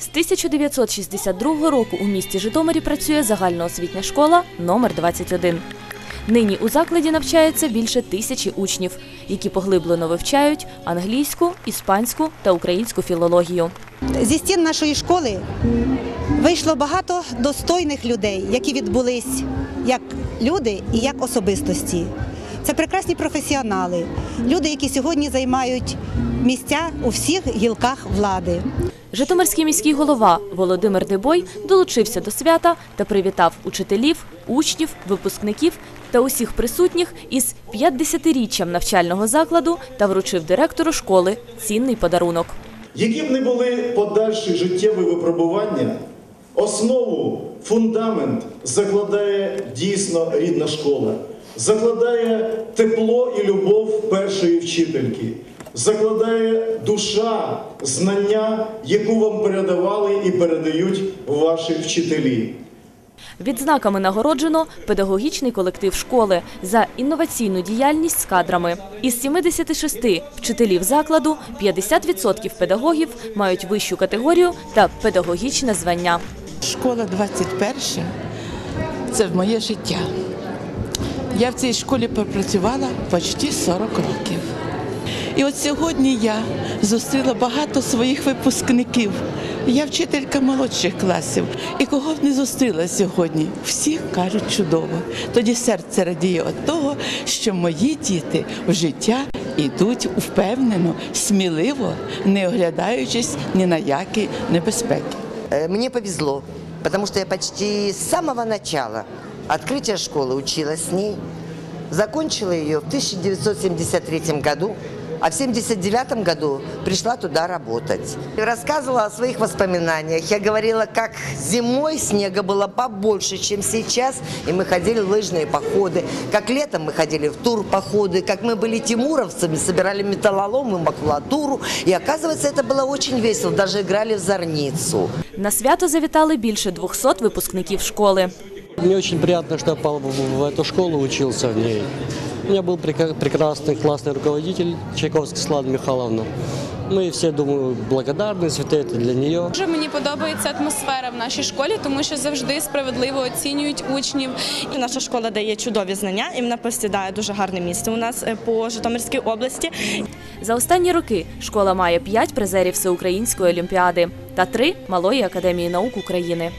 З 1962 року у місті Житомирі працює загальноосвітня школа номер 21. Нині у закладі навчається більше тисячі учнів, які поглиблено вивчають англійську, іспанську та українську філологію. Зі стін нашої школи вийшло багато достойних людей, які відбулись як люди і як особистості. Це прекрасні професіонали, люди, які сьогодні займають місця у всіх гілках влади. Житомирський міський голова Володимир Дебой долучився до свята та привітав учителів, учнів, випускників та усіх присутніх із 50-річчям навчального закладу та вручив директору школи цінний подарунок. Які б не були подальші життєві випробування, основу, фундамент закладає дійсно рідна школа, закладає тепло і любов першої вчительки, закладає душа, знання, яку вам передавали і передають ваші вчителі. Відзнаками нагороджено педагогічний колектив школи за інноваційну діяльність з кадрами. Із 76 вчителів закладу 50% педагогів мають вищу категорію та педагогічне звання. Школа 21 це моє життя. Я в цій школі пропрацювала почти 40 років. І от сьогодні я зустріла багато своїх випускників. Я вчителька молодших класів. І кого б не зустріла сьогодні, всі кажуть чудово. Тоді серце радіє від того, що мої діти в життя йдуть впевнено, сміливо, не оглядаючись ні на які небезпеки. Э, Мне повезло, потому что я почти с самого начала открытия школы училась с ней. Закончила ее в 1973 году, а в 1979 году пришла туда работать. И рассказывала о своих воспоминаниях. Я говорила, как зимой снега было побольше, чем сейчас, и мы ходили в лыжные походы. Как летом мы ходили в турпоходы, как мы были тимуровцами, собирали металлолом и макулатуру. И оказывается, это было очень весело, даже играли в зорницу. На свято завітали більше 200 випускників школи. Мне очень приятно, что я попал в в эту школу, учился в ней. У меня был прека- прекрасный, классный руководитель Чайковский Слава Михайловна. Мы все, думаю, благодарны, святые это для нее. Дуже мені подобається атмосфера в нашій школі, тому що завжди справедливо оцінюють учнів. Наша школа дає чудові знання і вона посідає дуже гарне місце у нас е, по Житомирській області. За останні роки школа має 5 призерів всеукраїнської олімпіади та 3 Малої академії наук України.